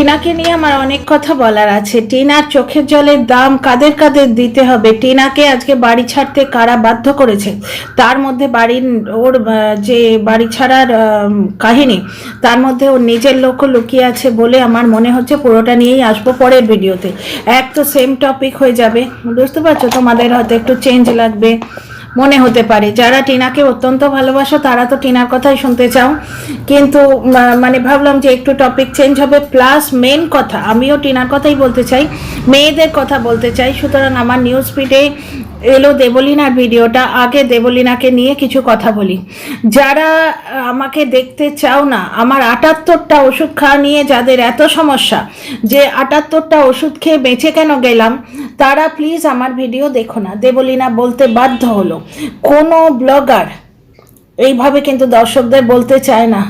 টিনাকে নিয়ে আমার অনেক কথা বলার আছে। টিনার চোখের জলের দাম কাদের কাদের দিতে হবে? টিনাকে আজকে বাড়ি ছাড়তে কারা বাধ্য করেছে? তার মধ্যে বাড়ির ওর যে বাড়ি ছাড়ার কাহিনী, তার মধ্যে ওর নিজের লোকও লুকিয়ে আছে বলে আমার মনে হচ্ছে পুরোটা নিয়েই আসব পরের ভিডিওতে। এক তো সেম টপিক হয়ে যাবে। বুঝতে পারছ? তোমাদের হয়তো একটু চেঞ্জ লাগবে। মনে হতে পারে। যারা টিনাকে অত্যন্ত ভালোবাসো, তারা তো টিনার কথাই শুনতে চাও। কিন্তু মানে ভাবলাম যে একটু টপিক চেঞ্জ হবে প্লাস মেন কথা, আমিও টিনার কথাই বলতে চাই, মেয়েদের কথা বলতে চাই। সুতরাং আমার নিউজ ফিডে এলো দেবলিনার ভিডিওটা, আগে দেবলিনাকে নিয়ে কিছু কথা বলি। যারা আমাকে দেখতে চাও না, আমার আটাত্তরটা ওষুধ খাওয়া নিয়ে যাদের এত সমস্যা, যে আটাত্তরটা ওষুধ খেয়ে বেঁচে কেন গেলাম, তারা প্লিজ আমার ভিডিও দেখো না। দেবলিনা বলতে বাধ্য হলো। কোনো ব্লগার এইভাবে কিন্তু দর্শকদের বলতে চায় না।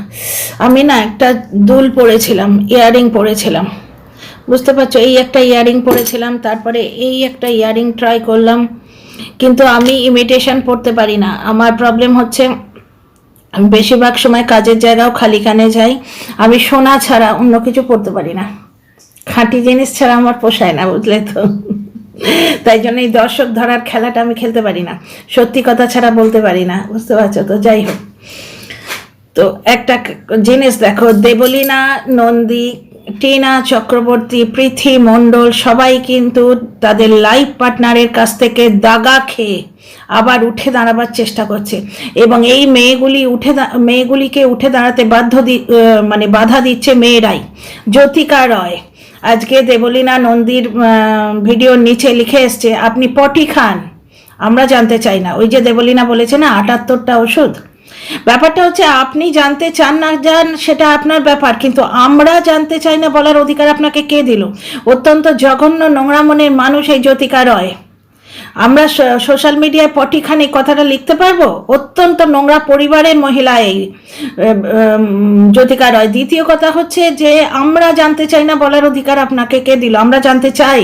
আমি না একটা দুল পরেছিলাম, ইয়ারিং পরেছিলাম। বুঝতে পারছ? এই একটা ইয়ারিং পরেছিলাম, তারপরে এই একটা ইয়ারিং ট্রাই করলাম। কিন্তু আমি ইমিটেশন পড়তে পারি না। আমার প্রবলেম হচ্ছে আমি বেশিরভাগ সময় কাজের জায়গাও খালি কানে যাই। আমি সোনা ছাড়া অন্য কিছু পড়তে পারি না। খাঁটি জিনিস ছাড়া আমার পোষায় না, বুঝলে তো। তাই জন্য এই দর্শক ধরার খেলাটা আমি খেলতে পারি না। সত্যি কথা ছাড়া বলতে পারি না, বুঝতে পারছ তো? যাই হোক। তো একটা জিনিস দেখো, দেবলীনা নন্দী টিনা চক্রবর্তী পৃথি মণ্ডল, সবাই কিন্তু তাদের লাইফ পার্টনারের কাছ থেকে দাগা খেয়ে আবার উঠে দাঁড়াবার চেষ্টা করছে। এবং এই মেয়েগুলি উঠে মেয়েগুলিকে উঠে দাঁড়াতে বাধ্য মানে বাধা দিচ্ছে মেয়েরাই। জ্যোতিকা রয়, আজকে দেবলীনা নন্দীর ভিডিওর নিচে লিখে এসছে, আপনি পটি খান, আমরা জানতে চাই না। ওই যে দেবলীনা বলেছে না, আটাত্তরটা ওষুধ ব্যাপারটা হচ্ছে, আপনি জানতে চান না যান সেটা আপনার ব্যাপার, কিন্তু আমরা জানতে চাই না বলার অধিকার আপনাকে কে দিল? অত্যন্ত জঘন্য নোংরা মনের মানুষ এই জ্যোতিকা রয় আমরা সোশ্যাল মিডিয়ায় পটিখানি কথাটা লিখতে পারব? অত্যন্ত নোংরা পরিবারের মহিলা এই। জ্যোতিকা রয়, দ্বিতীয় কথা হচ্ছে যে আমরা জানতে চাই না বলার অধিকার আপনাকে কে দিল? আমরা জানতে চাই।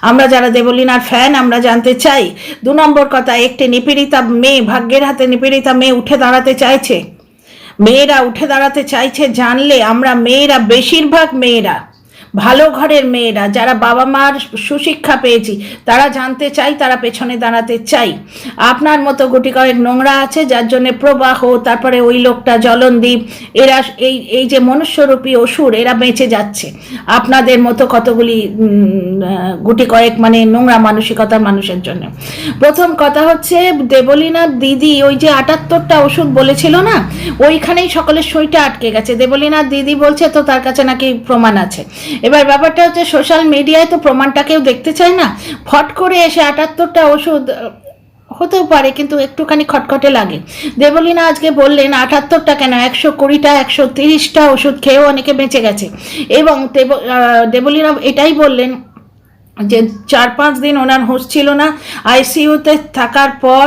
আমরা যারা দেবলিনার ফ্যান আমরা জানতে চাই। দু নম্বর কথা, একটি নিপীড়িতা মেয়ে, ভাগ্যের হাতে নিপীড়িতা মেয়ে উঠে দাঁড়াতে চাইছে। মেয়েরা উঠে দাঁড়াতে চাইছে জানলে আমরা মেয়েরা, বেশিরভাগ মেয়েরা। ভালো ঘরের মেয়েরা, যারা বাবা মার সুশিক্ষা পেয়েছি, তারা জানতে চাই, তারা পেছনে দাঁড়াতে চাই। আপনার মতো গুটি কয়েক নোংরা আছে, যার জন্য প্রবাহ, তারপরে ওই লোকটা জলনদীপ, এরা এই এই যে মনুষ্যরূপী অসুর, এরা বেঁচে যাচ্ছে। আপনাদের মতো কতগুলি গুটি কয়েক মানে নোংরা মানসিকতার মানুষের জন্য। প্রথম কথা হচ্ছে দেবলীনার দিদি ওই যে আটাত্তরটা ওষুধ বলেছিল না, ওইখানেই সকলের সইটা আটকে গেছে। দেবলীনার দিদি বলছে, তো তার কাছে নাকি প্রমাণ আছে। এবার ব্যাপারটা হচ্ছে সোশ্যাল মিডিয়ায় তো প্রমাণটা কেউ দেখতে চায় না। ফট করে এসে আটাত্তরটা ওষুধ হতেও পারে কিন্তু একটুখানি খটখটে লাগে। দেবলীনা আজকে বললেন, আটাত্তরটা কেন? একশো কুড়িটা, একশো তিরিশটা ওষুধ খেয়েও অনেকে বেঁচে গেছে। এবং দেব- দেবলীনা এটাই বললেন যে চার পাঁচ দিন ওনার হুঁশ ছিল না আইসিইউতে থাকার পর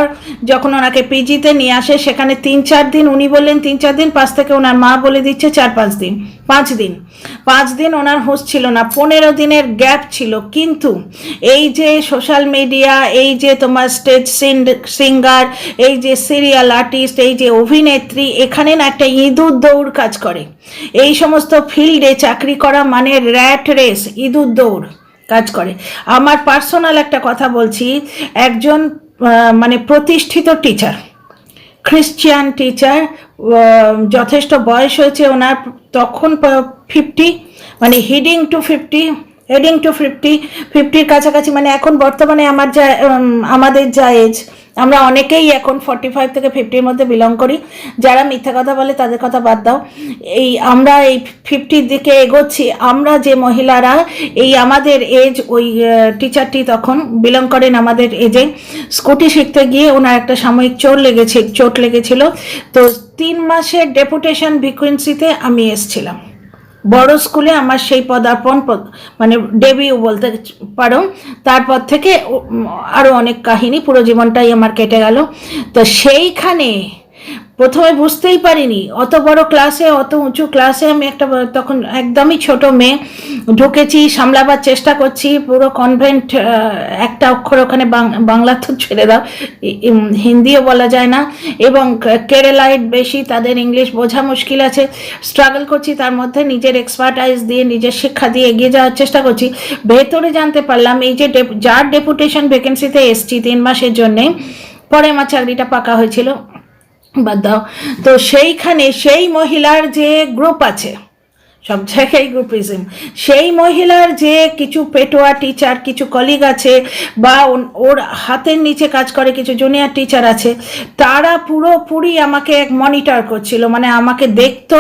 যখন ওনাকে পিজিতে নিয়ে আসে, সেখানে তিন চার দিন উনি বললেন, তিন চার দিন, পাঁচ থেকে ওনার মা বলে দিচ্ছে চার পাঁচ দিন পাঁচ দিন। পাঁচ দিন ওনার হুঁশ ছিল না, পনেরো দিনের গ্যাপ ছিল। কিন্তু এই যে সোশ্যাল মিডিয়া এই যে তোমার স্টেজ সিঙ্গার এই যে সিরিয়াল আর্টিস্ট এই যে অভিনেত্রী, এখানে না একটা ইঁদুর দৌড় কাজ করে। এই সমস্ত ফিল্ডে চাকরি করা মানে র্যাট রেস ইঁদুর দৌড়। কাজ করে। আমার পার্সোনাল একটা কথা বলছি, একজন মানে প্রতিষ্ঠিত টিচার খ্রিশ্চিয়ান টিচার যথেষ্ট বয়স হয়েছে, ওনার তখন ফিফটি মানে heading to fifty heading to fifty ফিফটির কাছাকাছি মানে এখন বর্তমানে আমার যা আমাদের যা এজ আমরা অনেকেই এখন ফর্টি ফাইভ থেকে ফিফটির মধ্যে বিলং করি। যারা মিথ্যা কথা বলে তাদের কথা বাদ দাও। এই, আমরা এই ফিফটির দিকে এগোচ্ছি। আমরা যে মহিলারা এই আমাদের এজ ওই টিচারটি তখন বিলং করেন আমাদের এজে স্কুটি শিখতে গিয়ে ওনার একটা সাময়িক চোট লেগেছে, চোট লেগেছিল। তো তিন মাসের ডেপুটেশন ভিকুয়েন্সিতে আমি এসছিলাম। বড় স্কুলে আমার সেই পদার্পণ মানে ডেবিউ বলতে পারো। তারপর থেকে আরও অনেক কাহিনী, পুরো জীবনটাই আমার কেটে গেল। তো সেইখানে প্রথমে বুঝতেই পারিনি, অত বড় ক্লাসে অত উঁচু ক্লাসে আমি একটা, তখন একদমই ছোট মেয়ে, ঢুকেছি, সামলাবার চেষ্টা করছি, পুরো কনভেন্ট একটা অক্ষর ওখানে বাংলা তো ছেড়ে দাও হিন্দিও বলা যায় না, এবং কেরালাইট বেশি, তাদের ইংলিশ বোঝা মুশকিল আছে স্ট্রাগল করছি, তার মধ্যে নিজের এক্সপার্টাইজ দিয়ে, নিজের শিক্ষা দিয়ে এগিয়ে যাওয়ার চেষ্টা করছি, ভেতরে জানতে পারলাম, এই যে যার ডেপুটেশন ভ্যাকেন্সিতে এসছি তিন মাসের জন্যে, পরে আমার চাকরিটা পাকা হয়েছিল বাদ দাও। তো সেইখানে সেই মহিলার যে গ্রুপ আছে সব জায়গায় গ্রুপিজম সেই মহিলার যে কিছু পেটোয়া টিচার কিছু কলিগ আছে বা ওর হাতের নিচে কাজ করে কিছু জুনিয়র টিচার আছে, তারা পুরোপুরি আমাকে এক মনিটর করছিল। মানে আমাকে দেখতো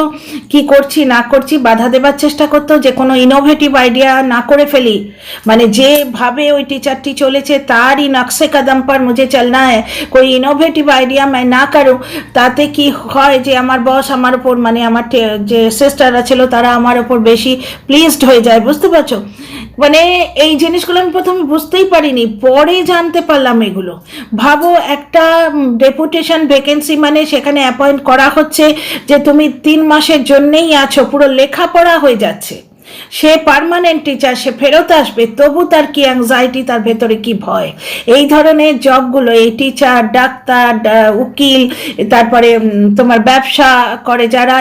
কি করছি, না করছি, বাধা দেবার চেষ্টা করতো, যে কোনো ইনোভেটিভ আইডিয়া না করে ফেলি। মানে যেভাবে ওই টিচারটি চলেছে, তারই নকশে কদম পর মুঝে চলনা হ্যাঁ কোই ইনোভেটিভ আইডিয়া মানে না করো তাতে কি হয় যে আমার বস আমার উপর মানে আমার যে সিস্টাররা ছিল, তারা আমার ওপর বেশি প্লিজড হয়ে যায়, বুঝতে পারছ? মানে এই জিনিসগুলো আমি প্রথমে বুঝতেই পারিনি, পরে জানতে পারলাম এগুলো। ভাবো একটা ডেপুটেশন ভ্যাকেন্সি মানে সেখানে অ্যাপয়েন্ট করা হচ্ছে যে তুমি তিন মাসের জন্যেই আছো, পুরো লেখাপড়া হয়ে যাচ্ছে। সে পার্মানেন্ট টিচার সে ফেরত আসবে, তবু তার কি অ্যাংজাইটি তার ভেতরে কি ভয়? এই ধরনের জবগুলো এই টিচার ডাক্তার উকিল, তারপরে তোমার ব্যবসা করে যারা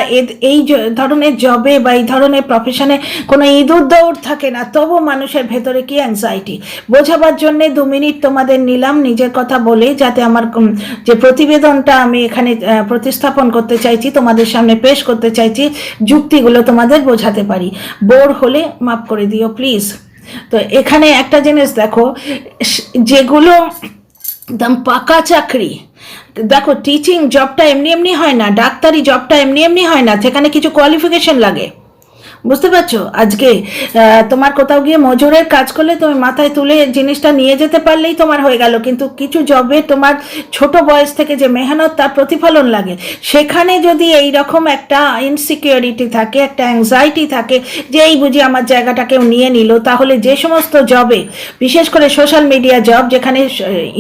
এই ধরনের জবে বা এই ধরনের প্রফেশনে কোনো ইঁদুর দৌড় থাকে না, তবু মানুষের ভেতরে কি অ্যাংজাইটি বোঝাবার জন্য দু মিনিট তোমাদের নিলাম, নিজের কথা বলে, যাতে আমার যে প্রতিবেদনটা আমি এখানে প্রতিস্থাপন করতে চাইছি, তোমাদের সামনে পেশ করতে চাইছি, যুক্তিগুলো তোমাদের বোঝাতে পারি। বোর হলে মাফ করে দিও প্লিজ তো এখানে একটা জিনিস দেখো যেগুলো একদম পাকা চাকরি। দেখো টিচিং জবটা এমনি এমনি হয় না, ডাক্তারি জবটা এমনি এমনি হয় না, সেখানে কিছু কোয়ালিফিকেশন লাগে। বুঝতে পারছ? আজকে তোমার কোথাও গিয়ে মজুরের কাজ করলে তুমি মাথায় তুলে জিনিসটা নিয়ে যেতে পারলেই তোমার হয়ে গেল। কিন্তু কিছু জবে তোমার ছোট বয়স থেকে যে মেহনত তার প্রতিফলন লাগে। সেখানে যদি এই রকম একটা ইনসিকিউরিটি থাকে, একটা অ্যাংজাইটি থাকে, যে এই বুঝি আমার জায়গাটা কেউ নিয়ে নিল, তাহলে যে সমস্ত জবে বিশেষ করে সোশ্যাল মিডিয়া জব যেখানে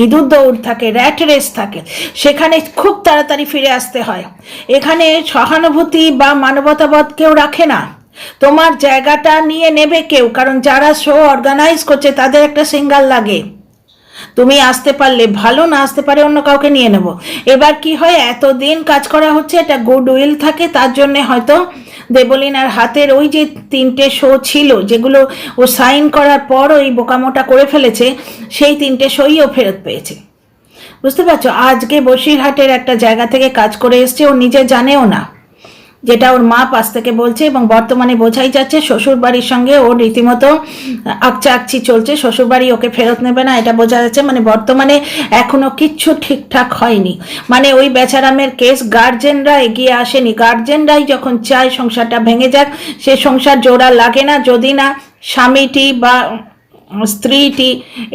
ইঁদুর দৌড় থাকে র্যাট রেস থাকে, সেখানে খুব তাড়াতাড়ি ফিরে আসতে হয়। এখানে সহানুভূতি বা মানবতাবোধ কেউ রাখে না। তোমার জায়গাটা নিয়ে নেবে কেউ, কারণ যারা শো অর্গানাইজ করছে, তাদের একটা সিঙ্গাল লাগে। তুমি আসতে পারলে ভালো, না আসতে পারে অন্য কাউকে নিয়ে নেব। এবার কি হয়, এতদিন কাজ করা হচ্ছে এটা গুড উইল থাকে, তার জন্য হয়তো দেবলিনার হাতের ওই যে তিনটে শো ছিল, যেগুলো ও সাইন করার পর ওই বোকামোটা করে ফেলেছে, সেই তিনটে শোই ও ফেরত পেয়েছে। বুঝতে পারছ? আজকে বসিরহাটের একটা জায়গা থেকে কাজ করে এসছে, ও নিজে জানেও না। যেটা ওর মা পাশ থেকে বলছে এবং বর্তমানে বোঝাই যাচ্ছে শ্বশুর বাড়ির সঙ্গে ওর রীতিমতো আকচা আকচি চলছে শ্বশুর বাড়ি ওকে ফেরত নেবে না, এটা বোঝা যাচ্ছে। মানে বর্তমানে এখনও কিচ্ছু ঠিকঠাক হয়নি। মানে ওই বেচারামের কেস গার্জেনরা এগিয়ে আসেনি। গার্জেনরাই যখন চায় সংসারটা ভেঙে যাক, সে সংসার জোড়া লাগে না। যদি না স্বামীটি বা স্ত্রীটি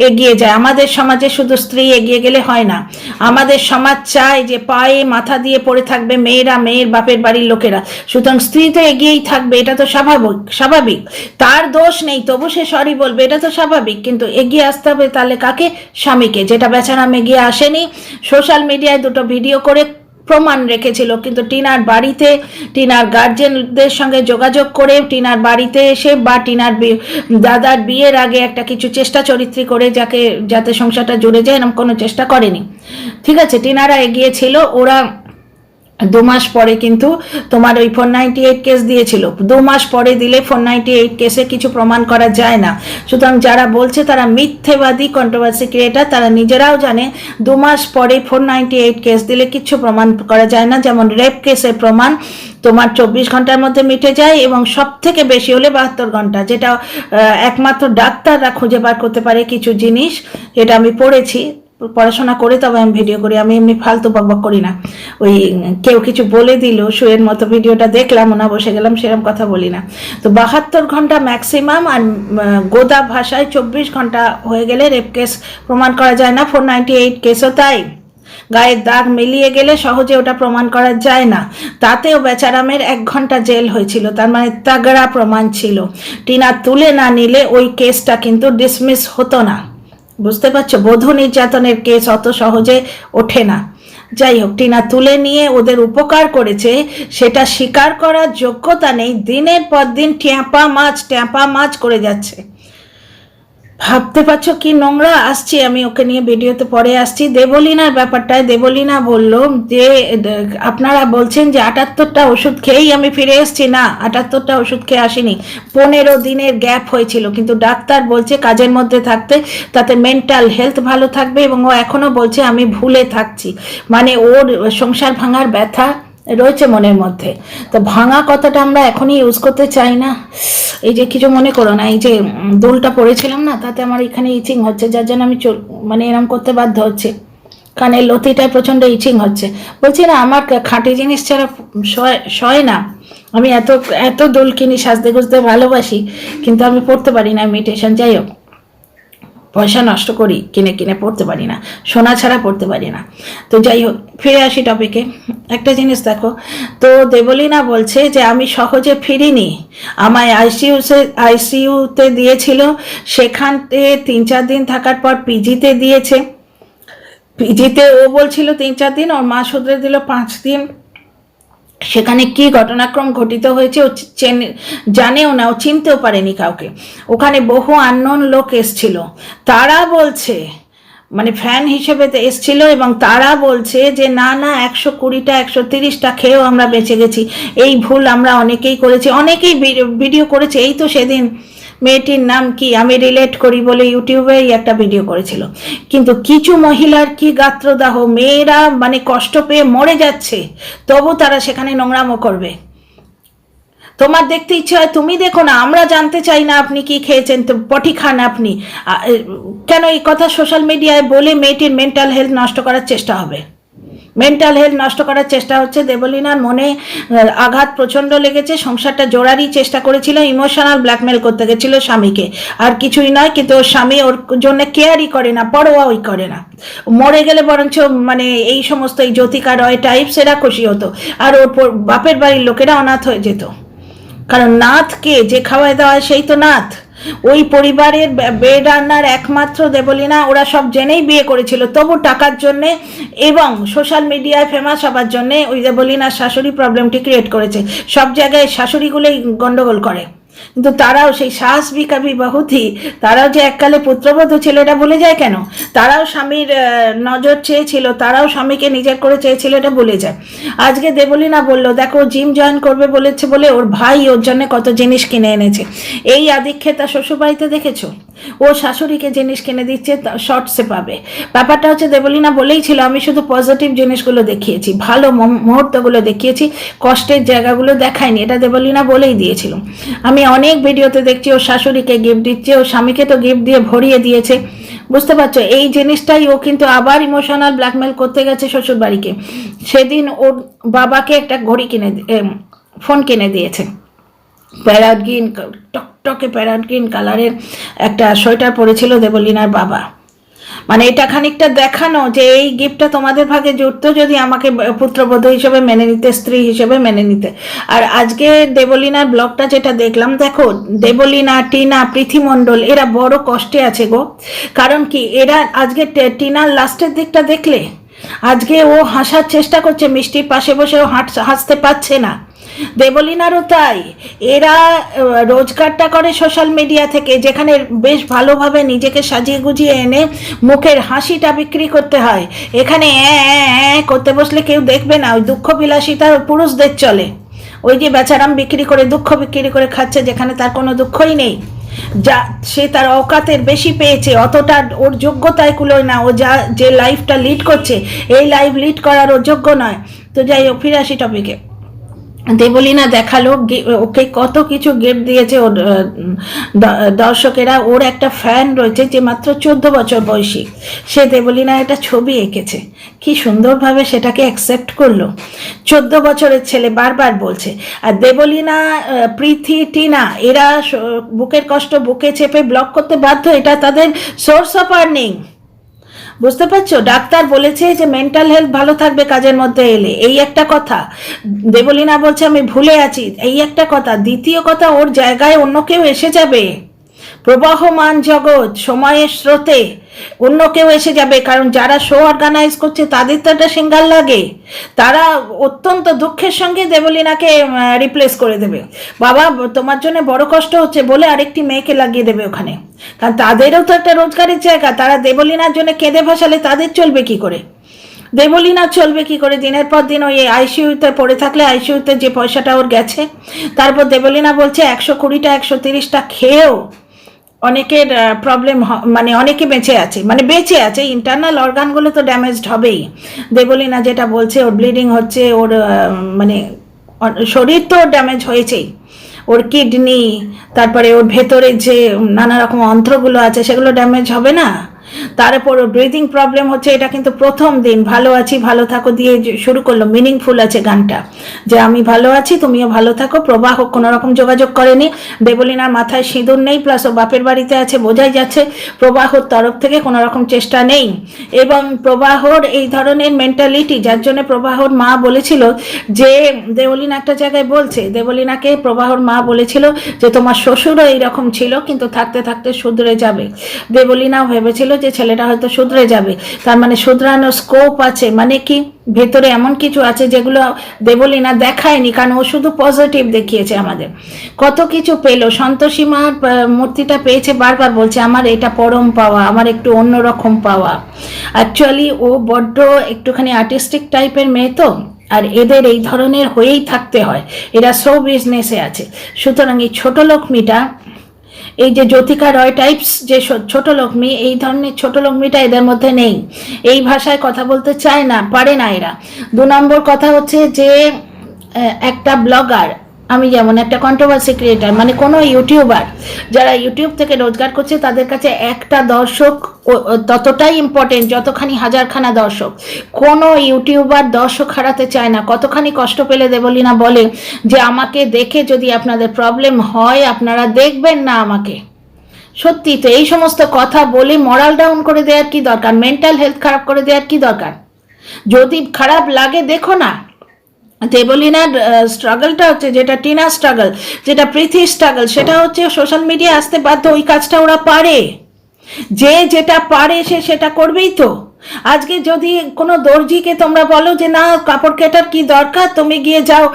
এগিয়ে যায়। আমাদের সমাজে শুধু স্ত্রী এগিয়ে গেলে হয় না। আমাদের সমাজ চায় যে পায়ে মাথা দিয়ে পড়ে থাকবে মেয়েরা, মেয়ের বাপের বাড়ির লোকেরা। সুতরাং স্ত্রী তো এগিয়েই থাকবে, এটা তো স্বাভাবিক স্বাভাবিক। তার দোষ নেই, তবু সে সরি বলবে, এটা তো স্বাভাবিক। কিন্তু এগিয়ে আসতে হবে তাহলে কাকে? স্বামীকে। যেটা বেচারাম এগিয়ে আসেনি, সোশ্যাল মিডিয়ায় দুটো ভিডিও করে প্রমাণ রেখেছিল। কিন্তু টিনার বাড়িতে, টিনার গার্জেনদের সঙ্গে যোগাযোগ করে টিনার বাড়িতে এসে বা টিনার দাদার বিয়ের আগে একটা কিছু চেষ্টা চরিত্রী করে যাকে যাতে সংসারটা জুড়ে যায়, এরকম কোনো চেষ্টা করেনি। ঠিক আছে, টিনারা এগিয়েছিল ওরা দু মাস পরে কিন্তু তোমার ওই ফোর নাইনটি এইট কেস দিয়েছিল। দু মাস পরে দিলে ফোর নাইনটি এইট কেসে কিছু প্রমাণ করা যায় না। সুতরাং যারা বলছে তারা মিথ্যেবাদী কন্ট্রোভার্সি ক্রিয়েটার তারা নিজেরাও জানে দু মাস পরে ফোর নাইনটি এইট কেস দিলে কিছু প্রমাণ করা যায় না। যেমন রেপ কেসের প্রমাণ তোমার চব্বিশ ঘণ্টার মধ্যে মিটে যায় এবং সব থেকে বেশি হলে বাহাত্তর ঘণ্টা, যেটা একমাত্র ডাক্তাররা খুঁজে বার করতে পারে কিছু জিনিস যেটা আমি পড়েছি। পড়াশোনা করে তবে আমি ভিডিও করি। আমি এমনি ফালতু বকবক করি না। ওই কেউ কিছু বলে দিল শুয়ের মতো ভিডিওটা দেখলাম ওনা বসে গেলাম সেরকম কথা বলি না। তো বাহাত্তর ঘণ্টা ম্যাক্সিমাম আর গোদা ভাষায় চব্বিশ ঘণ্টা হয়ে গেলে রেপ কেস প্রমাণ করা যায় না। ফোর নাইনটি এইট কেসও তাই। গায়ের দাগ মিলিয়ে গেলে সহজে ওটা প্রমাণ করা যায় না। তাতেও বেচারামের এক ঘণ্টা জেল হয়েছিল। তার মানে তাগড়া প্রমাণ ছিল। টিনা তুলে না নিলে ওই কেসটা কিন্তু ডিসমিস হতো না। বুঝতে পারছ? বধূ নির্যাতনের কেস অত সহজে ওঠে না। যাই হোক, টিনা তুলে নিয়ে ওদের উপকার করেছে, সেটা স্বীকার করার যোগ্যতা নেই। দিনের পর দিন ট্যাঁপা মাছ ট্যাঁপা মাছ করে যাচ্ছে। ভাবতে পারছ কি নোংরা আসছি? আমি ওকে নিয়ে ভিডিওতে পরে আসছি। দেবলিনার ব্যাপারটায় দেবলিনা বলল যে আপনারা বলছেন যে আটাত্তরটা ওষুধ খেয়েই আমি ফিরে এসেছি। না, আটাত্তরটা ওষুধ খেয়ে আসিনি। পনেরো দিনের গ্যাপ হয়েছিল, কিন্তু ডাক্তার বলছে কাজের মধ্যে থাকতে, তাতে মেন্টাল হেলথ ভালো থাকবে এবং ও এখনও বলছে আমি ভুলে থাকছি। মানে ওর সংসার ভাঙার ব্যথা রয়েছে মনের মধ্যে। তো ভাঙা কথাটা আমরা এখনই ইউজ করতে চাই না। এই যে কিছু মনে করো না, এই যে দোলটা পড়েছিলাম না, তাতে আমার এখানে ইচিং হচ্ছে, যার জন্য আমি মানে এরম করতে বাধ্য হচ্ছে। কানের লতিটায় প্রচণ্ড ইচিং হচ্ছে। বলছি না, আমার খাঁটি জিনিস ছাড়া সয় না। আমি এত এত দোল কিনি সাজতে গুজতে ভালোবাসি, কিন্তু আমি পড়তে পারি না ইমিটেশন যাই হোক। পয়সা নষ্ট করি, কিনে কিনে পড়তে পারি না, সোনা ছাড়া পড়তে পারি না। তো যাই হোক, ফিরে আসি টপিকে একটা জিনিস দেখো, তো দেবলীনা বলছে যে, আমি সহজে ফিরিনি। আমায় আইসিইউতে আইসিইউতে দিয়েছিল। সেখানতে তিন চার দিন থাকার পর পিজিতে দিয়েছে। পিজিতে ও বলছিল তিন চার দিন, ওর মা শুধরে দিল পাঁচ দিন। সেখানে কি ঘটনাক্রম ঘটিত হয়েছে ও জানেও না ও চিনতেও পারেনি কাউকে। ওখানে বহু আননোন লোক এসছিল। তারা বলছে মানে ফ্যান হিসেবে এসছিল এবং তারা বলছে যে, না না, একশো কুড়িটা, একশো তিরিশটা খেয়েও আমরা বেঁচে গেছি। এই ভুল আমরা অনেকেই করেছি। অনেকেই ভিডিও করেছে। এই তো সেদিন মেয়েটির নাম কি? আমি রিলেট করি বলে ইউটিউবেই একটা ভিডিও করেছিল। কিন্তু কিছু মহিলার কি গাত্রদাহ? মেয়েরা মানে কষ্ট পেয়ে মরে যাচ্ছে, তবু তারা সেখানে নোংরামো করবে। তোমার দেখতে ইচ্ছে হয়, তুমি দেখো না, আমরা জানতে চাই না আপনি কি খেয়েছেন, তো পটি খান আপনি। কেন এই কথা সোশ্যাল মিডিয়ায় বলে মেয়েটির মেন্টাল হেলথ নষ্ট করার চেষ্টা হবে? মেন্টাল হেলথ নষ্ট করার চেষ্টা হচ্ছে দেবলীনার মনে আঘাত প্রচণ্ড লেগেছে, সংসারটা জোড়ারই চেষ্টা করেছিল ইমোশনাল ব্ল্যাকমেল করতে গেছিল স্বামীকে। আর কিছুই নয়, কিন্তু ওর স্বামী ওর জন্য কেয়ারই করে না, পরোয়াই করে না। মরে গেলে বরঞ্চ মানে এই সমস্ত এই জ্যোতিকা রয় টাইপস এরা খুশি হতো। আর ওর বাপের বাড়ির লোকেরা অনাথ হয়ে যেত। কারণ নাথকে যে খাওয়ায় দাওয়ায় সেই তো নাথ। ওই পরিবারের বেড রান্নার একমাত্র দেবলীনা, ওরা সব জেনেই বিয়ে করেছিল। তবু টাকার জন্যে এবং সোশ্যাল মিডিয়ায় ফেমাস হবার জন্যে ওই দেবলীনার শাশুড়ি প্রবলেমটি ক্রিয়েট করেছে। সব জায়গায় শাশুড়িগুলোই গণ্ডগোল করে। কিন্তু তারাও সেই সাহস বিকাবি বহুতি, তারাও যে এককালে পুত্রবধূ ছিল এটা ভুলে যায় কেন? তারাও স্বামীর নজর চেয়েছিল, তারাও স্বামীকে নিজের করে চেয়েছিল এটা ভুলে যায়। আজকে দেবলীনা বলল, দেখো, জিম জয়েন করবে বলেছে বলে ওর ভাই ওর জন্য কত জিনিস কিনে এনেছে। এই আদিক্ষে তার শ্বশুরবাড়িতে দেখেছ? ও শাশুড়িকে জিনিস কিনে দিচ্ছে শর্টসে পাবে। ব্যাপারটা হচ্ছে দেবলীনা বলেই ছিল, আমি শুধু পজিটিভ জিনিসগুলো দেখিয়েছি, ভালো মুহূর্তগুলো দেখিয়েছি, কষ্টের জায়গাগুলো দেখাইনি এটা দেবলীনা বলেই দিয়েছিল। আমি অনেক ভিডিওতে দেখছি, ও শাশুড়িকে গিফট দিচ্ছে, ও স্বামীকে তো গিফট দিয়ে ভরিয়ে দিয়েছে। বুঝতে পারছ? এই জিনিসটাই ও কিন্তু আবার ইমোশনাল ব্ল্যাকমেল করতে গেছে শ্বশুরবাড়িকে। সেদিন ওর বাবাকে একটা ঘড়ি কিনে ফোন কিনে দিয়েছে। প্যারাট গ্রিন টকটকে প্যারাট গ্রিন কালারের একটা সোয়েটার পরেছিল দেবলিনার বাবা। মানে এটা খানিকটা দেখানো যে এই গিফটটা তোমাদের ভাগে জুটতো যদি আমাকে পুত্রবধূ হিসেবে মেনে নিতে, স্ত্রী হিসেবে মেনে নিতে। আর আজকে দেবলিনার ব্লগটা যেটা দেখলাম, দেখো, দেবলিনা, টিনা পৃথিমণ্ডল এরা বড় কষ্টে আছে গো। কারণ কি, এরা আজকে টিনার লাস্টের দিকটা দেখলে? আজকে ও হাসার চেষ্টা করছে, মিষ্টির পাশে বসে ও হাসতে পারছে না। দেবলিনারও তাই। এরা রোজগারটা করে সোশ্যাল মিডিয়া থেকে, যেখানে বেশ ভালোভাবে নিজেকে সাজিয়ে গুজিয়ে এনে মুখের হাসিটা বিক্রি করতে হয়। এখানে করতে বসলে কেউ দেখবে না, ওই দুঃখ বিলাসিতা পুরুষদের চলে। ওই যে বেচারাম বিক্রি করে, দুঃখ বিক্রি করে খাচ্ছে, যেখানে তার কোনো দুঃখই নেই। যা, সে তার অকাতের বেশি পেয়েছে, অতটা ওর যোগ্যতায় কুলোয় না, ও যা, যে লাইফটা লিড করছে, এই লাইফ লিড করার ও যোগ্য নয়। তো যাই হোক, ফিরে আসি টপিকে দেবলীনা দেখাল ওকে কত কিছু গিফট দিয়েছে ওর দর্শকেরা। ওর একটা ফ্যান রয়েছে যে মাত্র চোদ্দ বছর বয়সী। সে দেবলীনা একটা ছবি এঁকেছে। কি সুন্দরভাবে সেটাকে অ্যাকসেপ্ট করল। চোদ্দ বছরের ছেলে বারবার বলছে, আর দেবলীনা প্রীতি, টিনা, এরা বুকের কষ্ট বুকে চেপে ব্লক করতে বাধ্য, এটা তাদের সোর্স অফ আর্নিং বুঝতে পারছ? ডাক্তার বলেছে যে মেন্টাল হেলথ ভালো থাকবে কাজের মধ্যে এলে। এই একটা কথা। দেবলীনা বলছে, আমি ভুলে আছি। এই একটা কথা। দ্বিতীয় কথা, ওর জায়গায় অন্য কেউ এসে যাবে। প্রবাহমান জগৎ, সময়ের স্রোতে। অন্য কেউ এসে যাবে, কারণ যারা শো অর্গানাইজ করছে, তাদের তো একটা সিঙ্গার লাগে। তারা অত্যন্ত দুঃখের সঙ্গে দেবলীনাকে রিপ্লেস করে দেবে। বাবা, তোমার জন্য বড় কষ্ট হচ্ছে, বলে আরেকটি মেয়েকে লাগিয়ে দেবে ওখানে। কারণ তাদেরও তো একটা রোজগারের জায়গা, তারা দেবলীনার জন্য কেঁদে ভাসালে তাদের চলবে কি করে? দেবলীনা চলবে কি করে? দিনের পর দিন ওই আইসিইউতে পড়ে থাকলে আইসিইউতে যে পয়সাটা ওর গেছে, তারপর দেবলীনা বলছে, একশো কুড়িটা, একশো তিরিশটা খেয়েও অনেকের প্রবলেম মানে অনেকে বেঁচে আছে মানে বেঁচে আছে ইন্টারনাল অর্গানগুলো তো ড্যামেজড হবেই। দেবলীনা যেটা বলছে, ওর ব্লিডিং হচ্ছে, ওর মানে শরীর তো ড্যামেজ হয়েছেই। ওর কিডনি তারপরে ওর ভেতরে যে নানা রকম অন্ত্রগুলো আছে, সেগুলো ড্যামেজ হবে না? তারপর ব্রিদিং প্রবলেম হচ্ছে, এটা কিন্তু প্রথম দিন। ভালো আছি, ভালো থাকো দিয়ে শুরু করল। মিনিংফুল আছে গানটা। যে আমি ভালো আছি, তুমিও ভালো থাকো। প্রবাহ কোনো রকম যোগাযোগ করেনি। দেবলিনার মাথায় সিঁদুর নেই প্লাস ও বাপের বাড়িতে আছে, বোঝাই যাচ্ছে প্রবাহর তরফ থেকে কোনো রকম চেষ্টা নেই। এবং প্রবাহর এই ধরনের মেন্টালিটি যার জন্য প্রবাহর মা বলেছিল যে, দেবলিনা একটা জায়গায় বলছে, দেবলিনাকে প্রবাহর মা বলেছিল যে, তোমার শ্বশুরও এইরকম ছিল, কিন্তু থাকতে থাকতে শুধরে যাবে। দেবলিনাও ভেবেছিল যে ছেলেটা হয়তো শুধরে যাবে, তার মানে শুধরানোর স্কোপ আছে মানে কি? ভেতরে এমন কিছু আছে যেগুলো দেবলীনা দেখায়নি, কারণ ও শুধু পজিটিভ দেখিয়েছে আমাদের। কত কিছু পেল, সন্তোষী মার মূর্তিটা পেয়েছে বারবার বলছে, আমার এটা পরম পাওয়া, আমার একটু অন্যরকম পাওয়া। অ্যাকচুয়ালি ও বড্ড একটুখানি আর্টিস্টিক টাইপের মেয়ে তো, আর এদের এই ধরনের হয়েই থাকতে হয়। এরা সো বিজনেসে আছে। সুতরাং এই ছোট লক্ষ্মীটা এই যে জ্যোতিকা রয় টাইপস যে ছোট লক্ষ্মী, এই ধরনের ছোট লক্ষ্মীটা এদের মধ্যে নেই। এই ভাষায় কথা বলতে চায় না, পারে না এরা। দু নম্বর কথা হচ্ছে যে একটা ব্লগার আমি যেমন একটা কন্ট্রোভার্সি ক্রিয়েটার মানে কোনো ইউটিউবার যারা ইউটিউব থেকে রোজগার করছে, তাদের কাছে একটা দর্শক ততটাই ইম্পর্টেন্ট যতখানি হাজারখানা দর্শক। কোনো ইউটিউবার দর্শক হারাতে চায় না। কতখানি কষ্ট পেলে দেবলিনা বলে যে, আমাকে দেখে যদি আপনাদের প্রবলেম হয়, আপনারা দেখবেন না আমাকে। সত্যি তো, এই সমস্ত কথা বলে মরাল ডাউন করে দেওয়ার কি দরকার? মেন্টাল হেলথ খারাপ করে দেওয়ার কি দরকার? যদি খারাপ লাগে, দেখো না। দেবলিনার স্ট্রাগলটা হচ্ছে যেটা টিনা স্ট্রাগল যেটা প্রীতি স্ট্রাগল সেটা হচ্ছে সোশ্যাল মিডিয়া আসতে বাধ্য, ওই কাজটা ওরা পারে। যে যেটা পারে সে সেটা করবেই তো। আজকে যদি কোনো দর্জিকে তোমরা বলো যে, না, কাপড় কেটার কি দরকার? তুমি গিয়ে যাও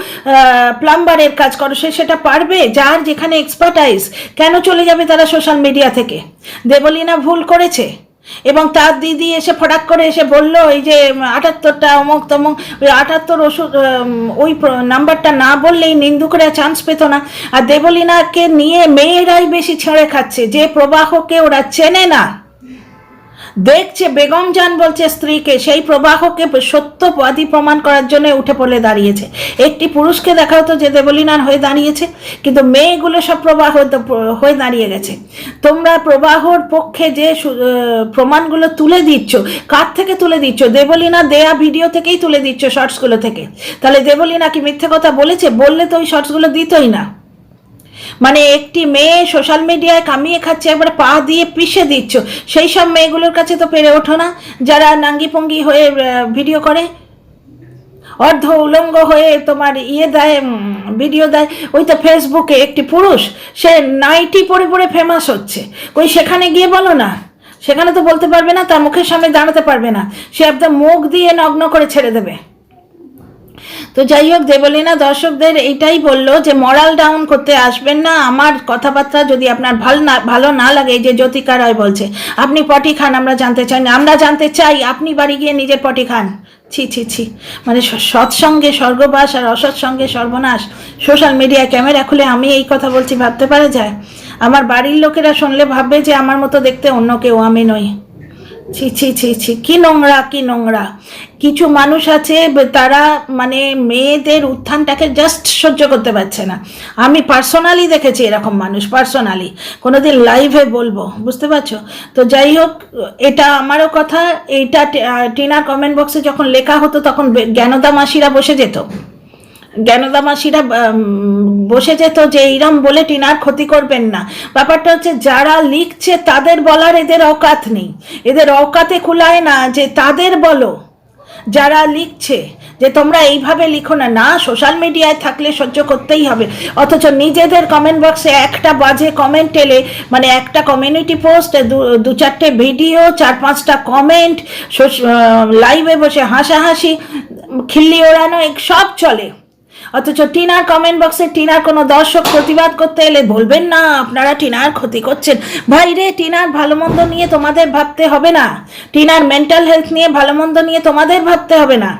প্লাম্বারের কাজ করো। সে সেটা পারবে, যার যেখানে এক্সপার্টাইজ কেন চলে যাবে তারা সোশ্যাল মিডিয়া থেকে? দেবলিনা ভুল করেছে। এবং তার দিদি এসে ফটাক করে এসে বলল, এই যে আটাত্তরটা অমুক তমুক, ওই আটাত্তর ওষুধ ওই নাম্বারটা না বললেই নিন্দুকরা চান্স পেত না। আর দেবলীনাকে নিয়ে মেয়েরাই বেশি ছেড়ে খাচ্ছে, যে প্রবাহকে ওরা চেনে না। দেখছে, বেগম জান বলছে, স্ত্রীকে, সেই প্রবাহকে সত্যবাদী প্রমাণ করার জন্য উঠে পড়ে দাঁড়িয়েছে। একটি পুরুষকে দেখা হতো যে দেবলীনার হয়ে দাঁড়িয়েছে, কিন্তু মেয়েগুলো সব প্রবাহ হয়ে দাঁড়িয়ে গেছে। তোমরা প্রবাহর পক্ষে যে প্রমাণগুলো তুলে দিচ্ছ, কার থেকে তুলে দিচ্ছ? দেবলীনা দেয়া ভিডিও থেকেই তুলে দিচ্ছ শর্টসগুলো থেকে। তাহলে দেবলীনা কি মিথ্যে কথা বলেছে? বললে তো ওই শর্টসগুলো দিতই না। মানে একটি মেয়ে সোশ্যাল মিডিয়ায় কামিয়ে খাচ্ছে, একবার পা দিয়ে পিষে দিচ্ছ। সেই সব মেয়েগুলোর কাছে তো পেরে ওঠো না। যারা নাঙ্গি পঙ্গি হয়ে ভিডিও করে, অর্ধ উলঙ্গ হয়ে তোমার ইয়ে দেয় ভিডিও দেয়, ওই তো ফেসবুকে একটি পুরুষ, সে নাইটি পরে পরে ফেমাস হচ্ছে। ওই সেখানে গিয়ে বলো না। সেখানে তো বলতে পারবে না, তার মুখের সামনে দাঁড়াতে পারবে না। সে একদম মুখ দিয়ে নগ্ন করে ছেড়ে দেবে। তো যাই হোক দেবলীনা দর্শকদের এইটাই বলল যে মরাল ডাউন করতে আসবেন না। আমার কথাবার্তা যদি আপনার ভালো না ভালো না লাগে যে জ্যোতিকা রায় বলছে, আপনি পটি খান, আমরা জানতে চাই না। আমরা জানতে চাই, আপনি বাড়ি গিয়ে নিজের পটি খান। ছি ছি ছি। মানে সৎসঙ্গে স্বর্গবাস আর অসৎসঙ্গে সর্বনাশ। সোশ্যাল মিডিয়ায় ক্যামেরা খুলে আমি এই কথা বলছি, ভাবতে পারা যায়? আমার বাড়ির লোকেরা শুনলে ভাববে যে, আমার মতো দেখতে অন্য কেউ, আমি নই। ছি ছি ছি ছি। কি নোংরা কি নোংরা। কিছু মানুষ আছে তারা মানে মেয়েদের উত্থানটাকে জাস্ট সহ্য করতে পারছে না। আমি পার্সোনালি দেখেছি এরকম মানুষ পার্সোনালি কোনোদিন লাইভে বলব, বুঝতে পারছ? তো যাই হোক, এটা আমারও কথা, এইটা টিনার কমেন্ট বক্সে যখন লেখা হতো তখন জ্ঞানদা মাসিরা বসে যেত। জ্ঞানদা মাসিরা বসে যেত যে এইরম বলে টিনার ক্ষতি করবেন না। ব্যাপারটা হচ্ছে যারা লিখছে তাদের বলার এদের অকাত নেই। এদের অকাতে কুলায় না যে তাদের বলো। যারা লিখছে, যে তোমরা এইভাবে লিখো না না সোশ্যাল মিডিয়ায় থাকলে সহ্য করতেই হবে। অথচ নিজেদের কমেন্ট বক্সে একটা বাজে কমেন্ট এলে মানে একটা কমিউনিটি পোস্ট দু চারটে ভিডিও চার পাঁচটা কমেন্ট লাইভে বসে হাসাহাসি, খিল্লি ওড়ানো সব চলে। অথচ টিনার কমেন্ট বক্সে টিনার কোনো দর্শক প্রতিবাদ করতে এলে বলবেন না, আপনারা টিনার ক্ষতি করছেন। ভাই রে, টিনার ভালো মন্দ নিয়ে তোমাদের ভাবতে হবে না। টিনার মেন্টাল হেলথ নিয়ে ভালো মন্দ নিয়ে তোমাদের ভাবতে হবে না।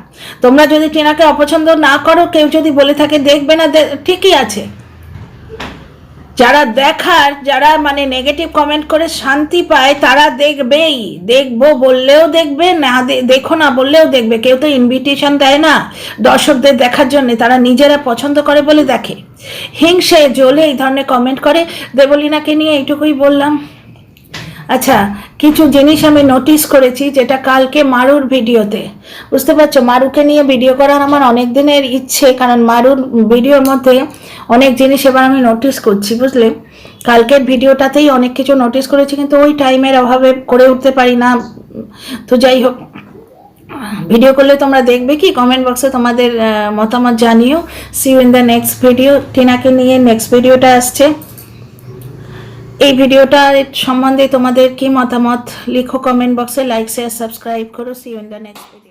তোমরা যদি টিনাকে অপছন্দ না করো, কেউ যদি বলে থাকে, দেখবে না ঠিকই আছে। যারা দেখার, যারা মানে নেগেটিভ কমেন্ট করে শান্তি পায়, তারা দেখবেই। দেখব বললেও দেখবে, না দেখো না বললেও দেখবে। কেউ তো ইনভিটেশন দেয় না দর্শকদের দেখার জন্য, তারা নিজেরা পছন্দ করে বলে দেখে। হিংসে জ্বলে এই ধরনের কমেন্ট করে। দেবলিনাকে নিয়ে এইটুকুই বললাম। আচ্ছা কিছু জিনিস আমি নোটিস করেছি, যেটা কালকে মারুর ভিডিওতে। বুঝতে পারছ? মারুকে নিয়ে ভিডিও করার আমার অনেক দিনের ইচ্ছে, কারণ মারুর ভিডিওর মধ্যে অনেক জিনিস এবার আমি নোটিস করছি, বুঝলে? কালকের ভিডিওটাতেই অনেক কিছু নোটিস করেছি, কিন্তু ওই টাইমের অভাবে করে উঠতে পারি না। তো যাই হোক ভিডিও করলে তোমরা দেখবে কি? কমেন্ট বক্সে তোমাদের মতামত জানিও। See in the next video টিনাকে নিয়ে নেক্সট ভিডিওটা আসছে। এই ভিডিওটা সম্বন্ধে তোমাদের কি মতামত? লিখো কমেন্ট বক্সে লাইক শেয়ার সাবস্ক্রাইব করো। See in the next video